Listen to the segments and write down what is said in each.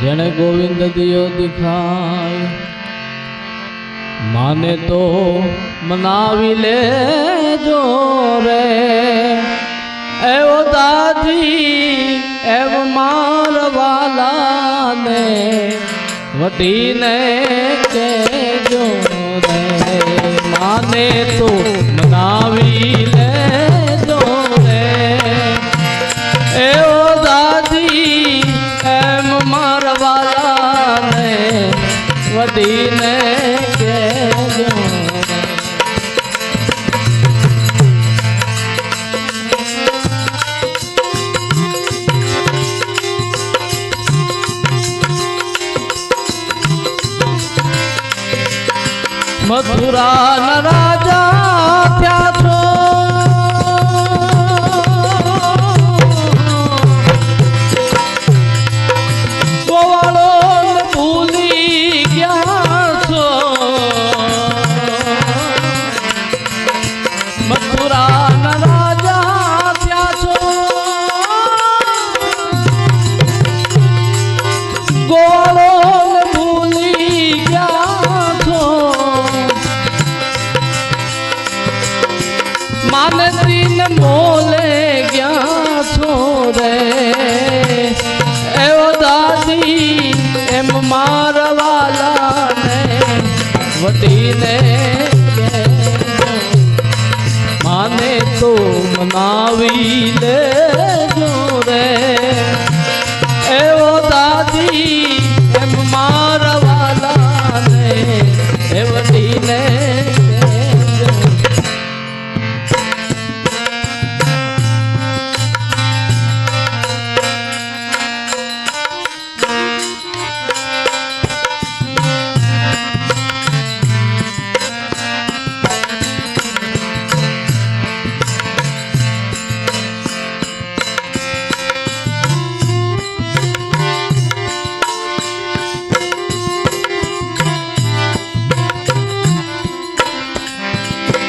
જેણે ગોવિંદ દિયો દેખાય, માને તો મનાવી લે જો રે. એવો દાદી, એવ મારવાલાને વટીને કેજો રે. માને તો વડીને કેજો. મથુરા રાજા ત્યાં ஆவி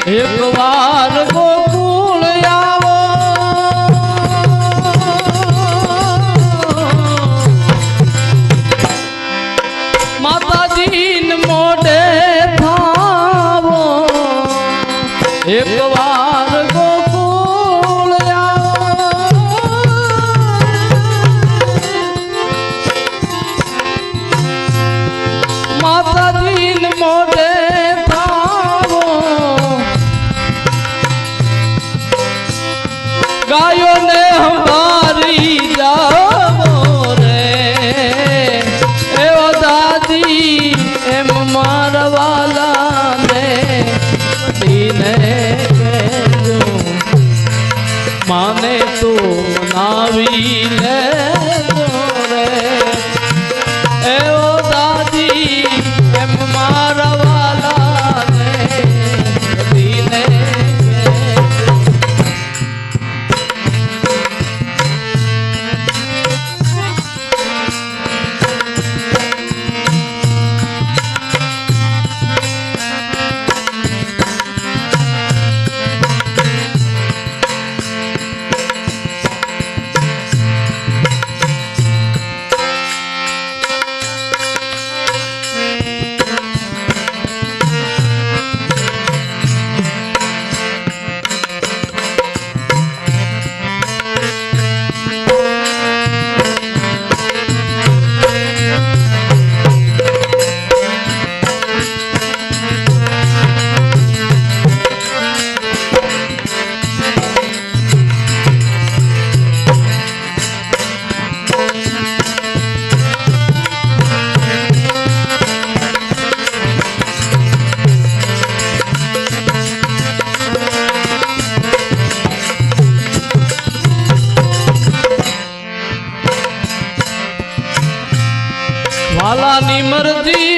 એક વાર ગાયો ને હમ પોતાની મરજી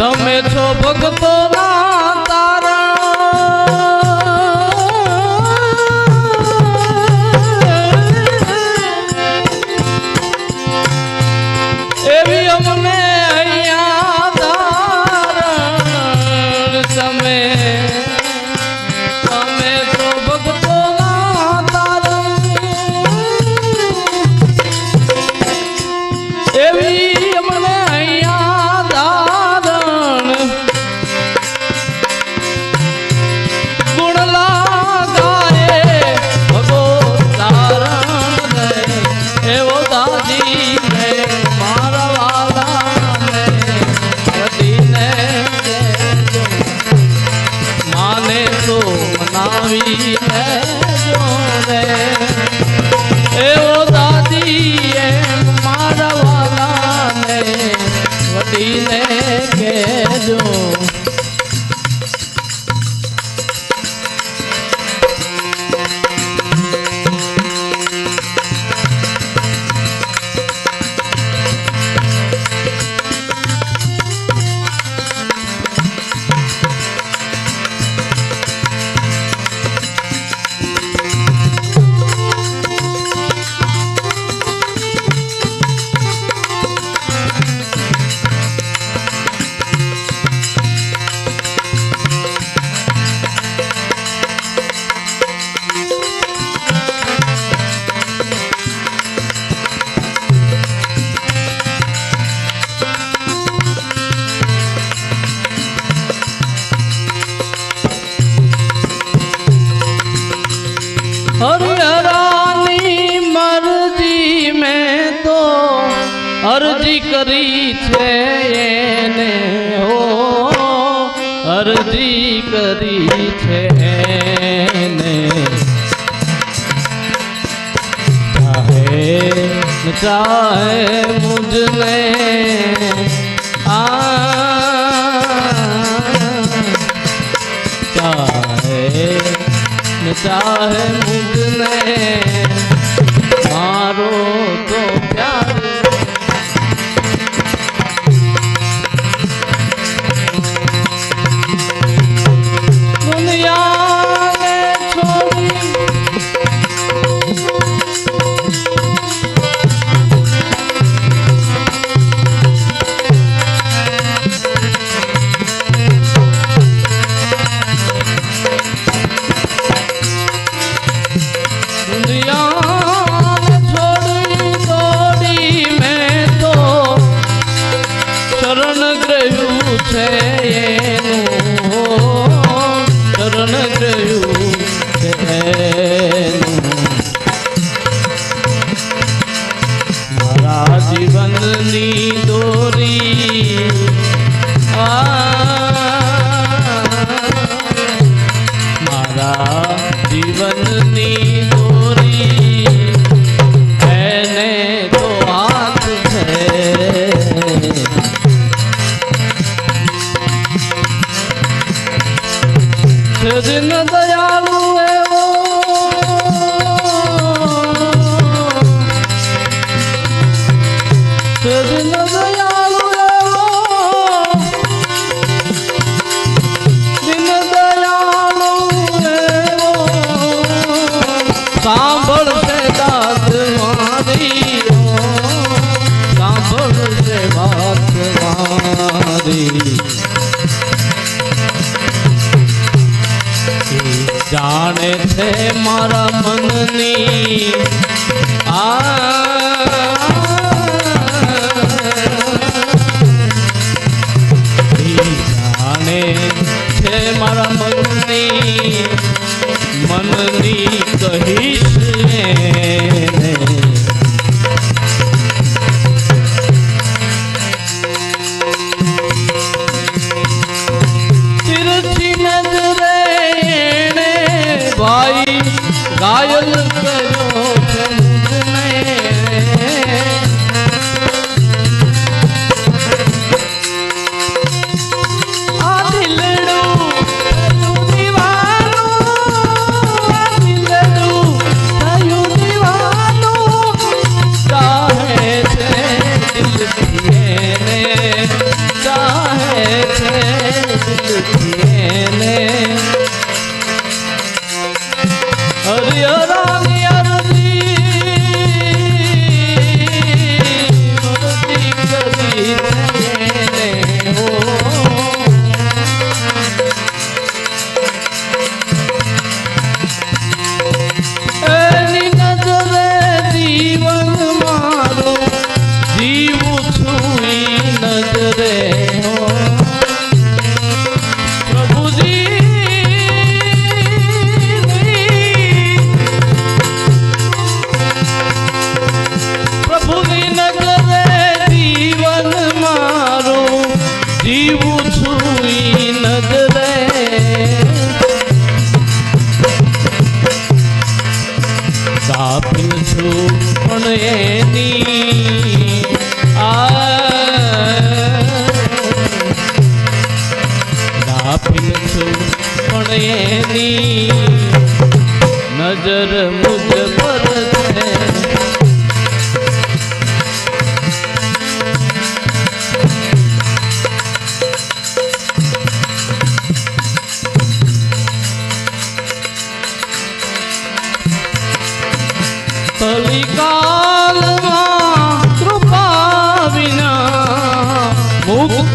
તમે છો ભગતો છે એને. ચાહે ચાહે મુજને ચાહે ચાહે મુજને છે દિન એવો. છે દિન જાણે છે મારા મનની આ Yeah.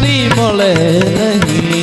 नहीं मोले नहीं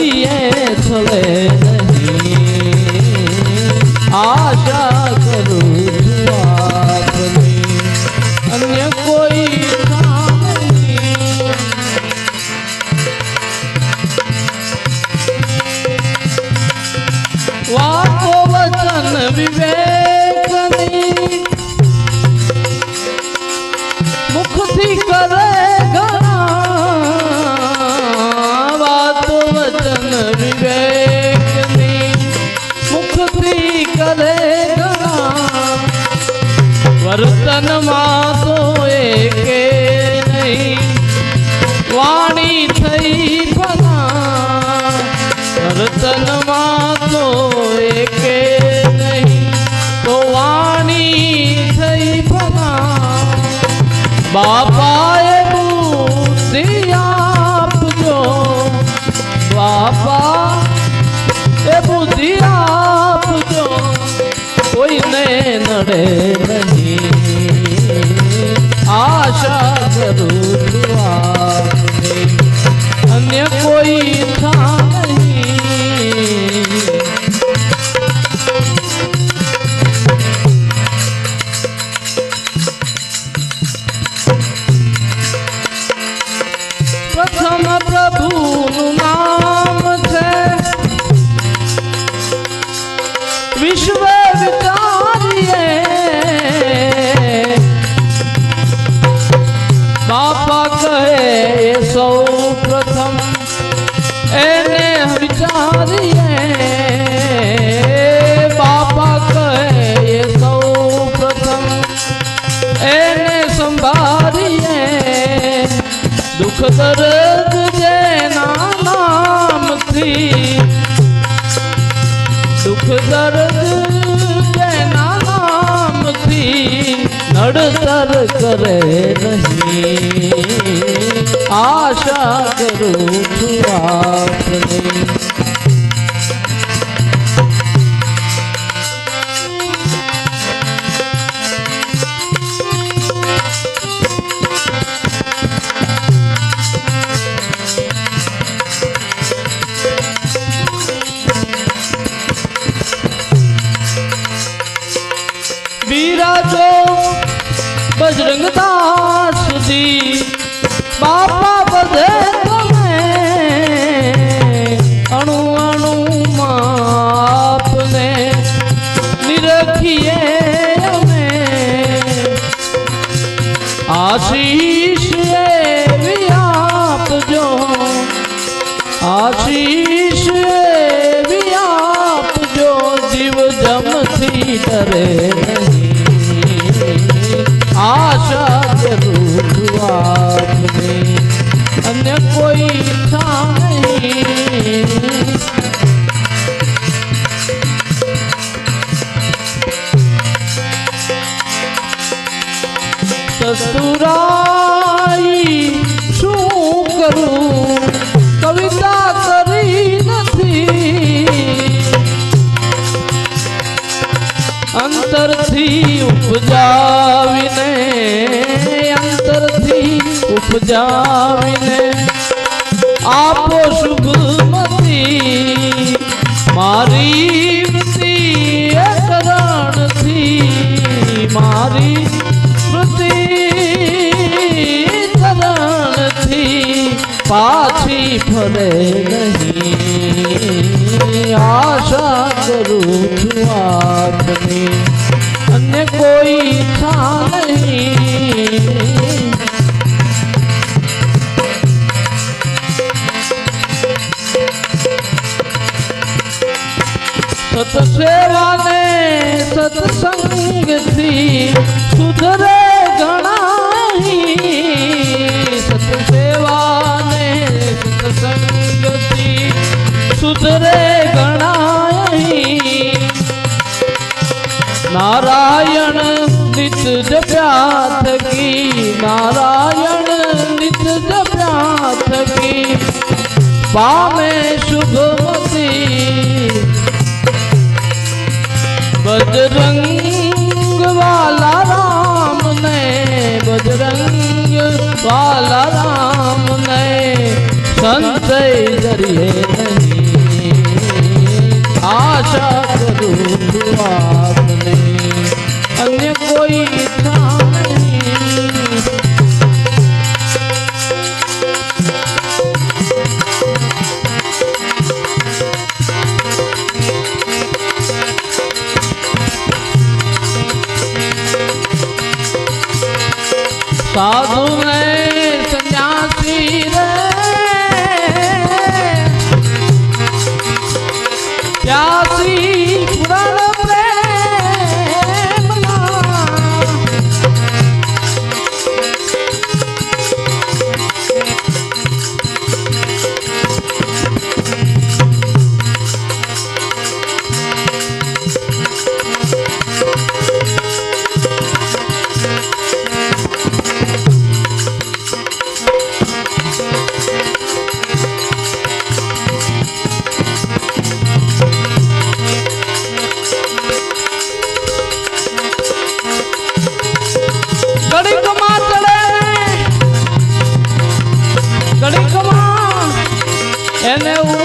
કદીએ છોલે નહીં. આશા કરું આપની. અન્ય કોઈ વાતો વચન વિવેકની વર્તનમાં તો એકે નહીં. વાણી થઈ ભલા વર્તનમાં તો એકે નહીં. તો વાણી થઈ ભલા, બાપાએ બુદ્ધિ આપજો. બાપા એ બુદ્ધિ આપજો. કોઈને નડે નહીં. આશા કરું અન્ય કોઈ દુઃખ દર્દ જેના નામથી દુઃખ દર્દ જેના નામથી નડતર કરે નહીં આશા કરું છું નહીં આશા કરું અને કોઈ ઈચ્છા ઉપજાવીને, અંતરથી ઉપજાવીને, આપો સુખમતી મારી કરણથી મારી સ્મૃતિ કરણથી પાછી ફરે નહીં. આશા કરું છું આપની. अन्य कोई था नहीं सतसेवा ने सत्संग थी सुधरे घना सतसेवा ने सत्संग थी सुधरे નારાયણ નિત જપ્યા થકી નારાયણ નિત જપ્યા થકી પામે શુભમતી બજરંગ વાલા રામ ને બજરંગ વાલા રામ ને સંતય જરીએ આશા કરું કોઈ સાધુ ને સંન્યાસી એને